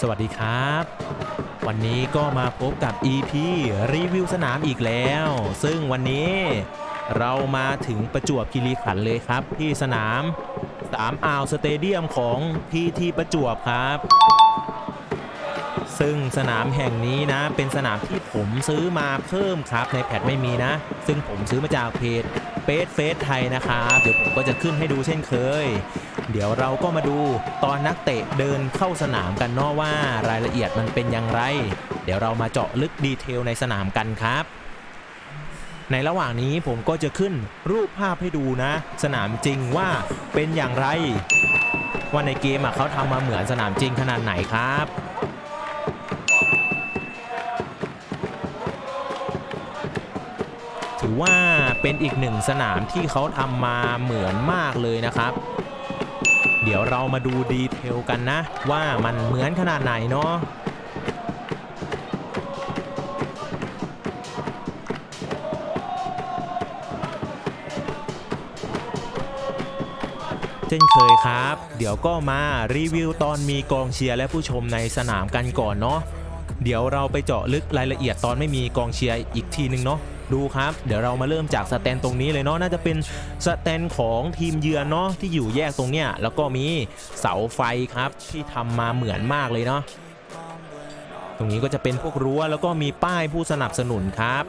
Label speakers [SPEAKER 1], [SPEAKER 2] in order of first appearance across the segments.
[SPEAKER 1] สวัสดีครับ วันนี้ก็มาพบกับ EP รีวิวสนามอีกแล้ว ซึ่งวันนี้เรามาถึงประจวบคีรีขันธ์เลยครับ ที่สนามสามอ่าวสเตเดียมของทีทีประจวบครับ ซึ่งสนามแห่งนี้นะ เป็นสนามที่ผมซื้อมาเพิ่มครับในแพทไม่มีนะ ซึ่งผมซื้อมาจากเพจเฟสเฟสไทยนะครับเดี๋ยวผมก็จะขึ้นให้ดูเช่นเคย เดี๋ยวเราก็มาดูตอนนักเตะเดินเข้าสนามกันเนาะว่ารายละเอียดมันเป็นอย่างไร เดี๋ยวเรามาเจาะลึกดีเทลในสนามกันครับ ในระหว่างนี้ผมก็จะขึ้นรูปภาพให้ดูนะ สนามจริงว่าเป็นอย่างไร ว่าในเกมเขาทำมาเหมือนสนามจริงขนาดไหนครับถือว่าเป็นอีกหนึ่งสนามที่เขาทำมาเหมือนมากเลยนะครับ เดี๋ยวเรามาดูดีเทลกันนะ ว่ามันเหมือนขนาดไหนเนาะเช่นเคยครับ เดี๋ยวก็มารีวิวตอนมีกองเชียร์และผู้ชมในสนามกันก่อนเนาะเดี๋ยวเราไปเจาะลึกรายละเอียดตอนไม่มีกองเชียร์อีกทีนึงเนาะ ดูครับ เดี๋ยวเรามาเริ่มจากสแตนตรงนี้เลยเนาะน่าจะเป็นสแตนของทีมเยือนเนาะที่อยู่แยกตรงเนี้ยแล้วก็มีเสาไฟครับที่ทำมาเหมือนมากเลยเนาะตรงนี้ก็จะเป็นพวกรั้วแล้วก็มีป้ายผู้สนับสนุนครับ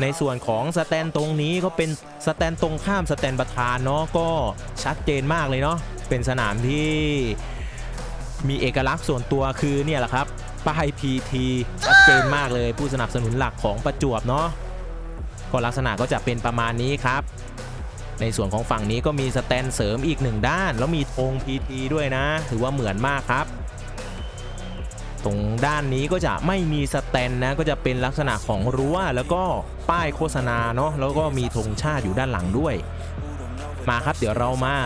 [SPEAKER 1] ในส่วนของสแตนตรงนี้ก็เป็นสแตนตรงข้ามสแตนประธานเนาะก็ชัดเจนมากเลยเนาะเป็นสนามที่มีเอกลักษณ์ส่วนตัวคือเนี่ยแหละครับป้าย PT ชัดเจนมากเลยผู้สนับสนุนหลักของประจวบเนาะ ก็ลักษณะก็จะเป็นประมาณนี้ครับ ในส่วนของฝั่งนี้ก็มีสแตนเสริมอีกหนึ่งด้าน แล้วมีธง PT ด้วยนะ ถือว่าเหมือนมากครับ ตรงด้านนี้ก็จะไม่มีสแตนนะก็จะเป็นลักษณะของรั้วแล้วก็ป้ายโฆษณาเนาะแล้วก็มีธงชาติอยู่ด้านหลังด้วยมาครับเดี๋ยวเรามา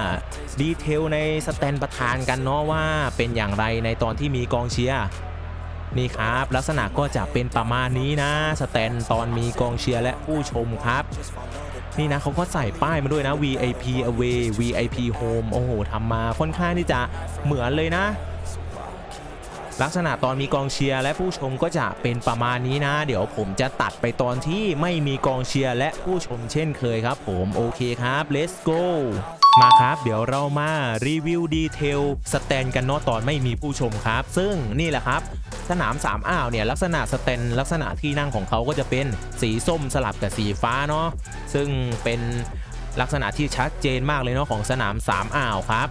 [SPEAKER 1] ดีเทลในสแตนประธานกันเนาะว่าเป็นอย่างไรในตอนที่มีกองเชียร์ นี่ครับ ลักษณะก็จะเป็นประมาณนี้นะ สแตนตอนมีกองเชียร์และผู้ชมครับ นี่นะเขาก็ใส่ป้ายมาด้วยนะ VIP away VIP home โอ้โหทำมาค่อนข้างที่จะเหมือนเลยนะ ลักษณะตอนมีกองเชียร์และผู้ชมก็จะเป็นประมาณนี้นะ เดี๋ยวผมจะตัดไปตอนที่ไม่มีกองเชียร์และผู้ชมเช่นเคยครับ ผมโอเคครับ let's go มาครับเดี๋ยวเรามารีวิวดีเทลสแตนกันเนาะตอนไม่มีผู้ชมครับ ซึ่งนี่แหละครับ สนามสามอ่าวเนี่ยลักษณะสแตนลักษณะที่นั่งของเขาก็จะเป็นสีส้มสลับกับสีฟ้าเนาะซึ่งเป็นลักษณะที่ชัดเจนมากเลยเนาะของสนามสามอ่าวครับ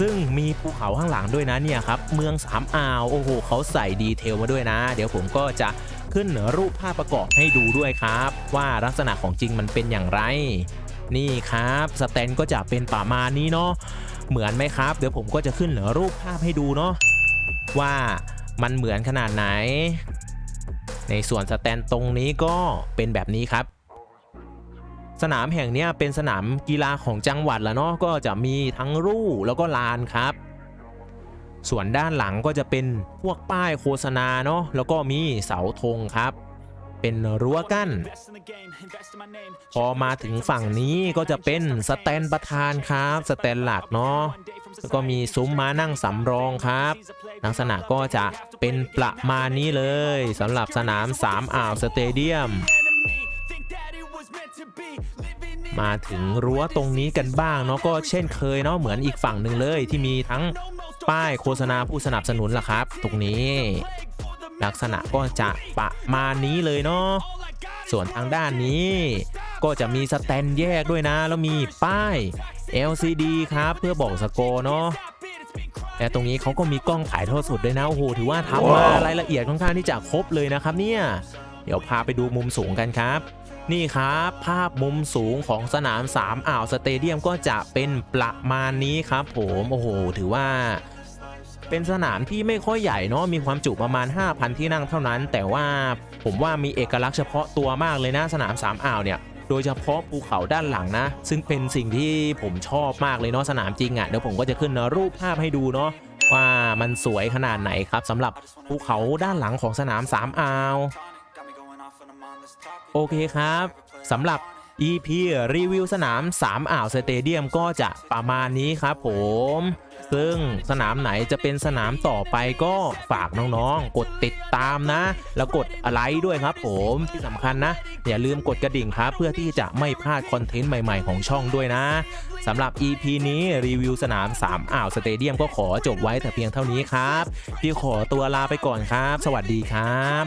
[SPEAKER 1] ซึ่งมีภูเขาข้างหลังด้วยนะเนี่ยครับเมืองสามอ่าวโอ้โหเขาใส่ดีเทลมาด้วยนะ เดี๋ยวผมก็จะขึ้นรูปภาพประกอบให้ดูด้วยครับ ว่าลักษณะของจริงมันเป็นอย่างไร นี่ครับสแตนก็จะเป็นประมาณนี้เนาะเหมือนไหมครับ เดี๋ยวผมก็จะขึ้นรูปภาพให้ดูเนาะว่า มันเหมือนขนาดไหน ในส่วนสแตนตรงนี้ก็เป็นแบบนี้ครับ สนามแห่งนี้เป็นสนามกีฬาของจังหวัดแล้วเนาะก็จะมีทั้งรูแล้วก็ลานครับ ส่วนด้านหลังก็จะเป็นพวกป้ายโฆษณาเนาะแล้วก็มีเสาธงครับ เป็นรั้วกั้น พอมาถึงฝั่งนี้ก็จะเป็นสแตนประธานครับสแตนหลักเนาะแล้วก็มีซุ้มม้านั่งสำรองครับ ลักษณะก็จะเป็นประมาณนี้เลยสำหรับสนามสามอ่าวสเตเดียมมาถึงรั้วตรงนี้กันบ้างเนาะก็เช่นเคยเนาะเหมือนอีกฝั่งหนึ่งเลยที่มีทั้งป้ายโฆษณาผู้สนับสนุนล่ะครับ ตรงนี้ ลักษณะก็จะประมาณนี้เลยเนาะส่วนทางด้านนี้ก็จะมีสแตนแยกด้วยนะ แล้วมีป้าย LCD ครับเพื่อบอกสกอร์เนาะและตรงนี้เขาก็มีกล้องถ่ายทอดสดด้วยนะ โอ้โห ถือว่าทำมารายละเอียดค่อนข้างที่จะครบเลยนะครับเนี่ย เดี๋ยวพาไปดูมุมสูงกันครับ นี่ครับ ภาพมุมสูงของสนาม 3 อ่าวสเตเดียมก็จะเป็นประมาณนี้ครับผม โอ้โห ถือว่า เป็นสนามที่ไม่ค่อยใหญ่เนาะมีความจุประมาณ 5,000 ที่นั่งเท่านั้น แต่ว่าผมว่ามีเอกลักษณ์เฉพาะตัวมากเลยนะสนาม3อ่าวเนี่ยโดยเฉพาะภูเขาด้านหลังนะ ซึ่งเป็นสิ่งที่ผมชอบมากเลยเนาะสนามจริงอะ่ะเดี๋ยวผมก็จะขึ้นรูปภาพให้ดูเนาะว่ามันสวยขนาดไหนครับสำหรับภูเขาด้านหลังของสนาม3อ่าวโอเคครับสำหรับ EP รีวิวสนาม3อ่าวสเตเดียมก็จะประมาณนี้ครับผม ซึ่งสนามไหนจะเป็นสนามต่อไปก็ฝากน้องๆ กดติดตามนะ แล้วกดไลค์ด้วยครับผมที่สำคัญนะ อย่าลืมกดกระดิ่งครับ เพื่อที่จะไม่พลาดคอนเทนต์ใหม่ๆของช่องด้วยนะสำหรับ EP นี้รีวิวสนาม 3 อ่าวสเตเดียมก็ขอจบไว้แต่เพียงเท่านี้ครับ พี่ขอตัวลาไปก่อนครับ สวัสดีครับ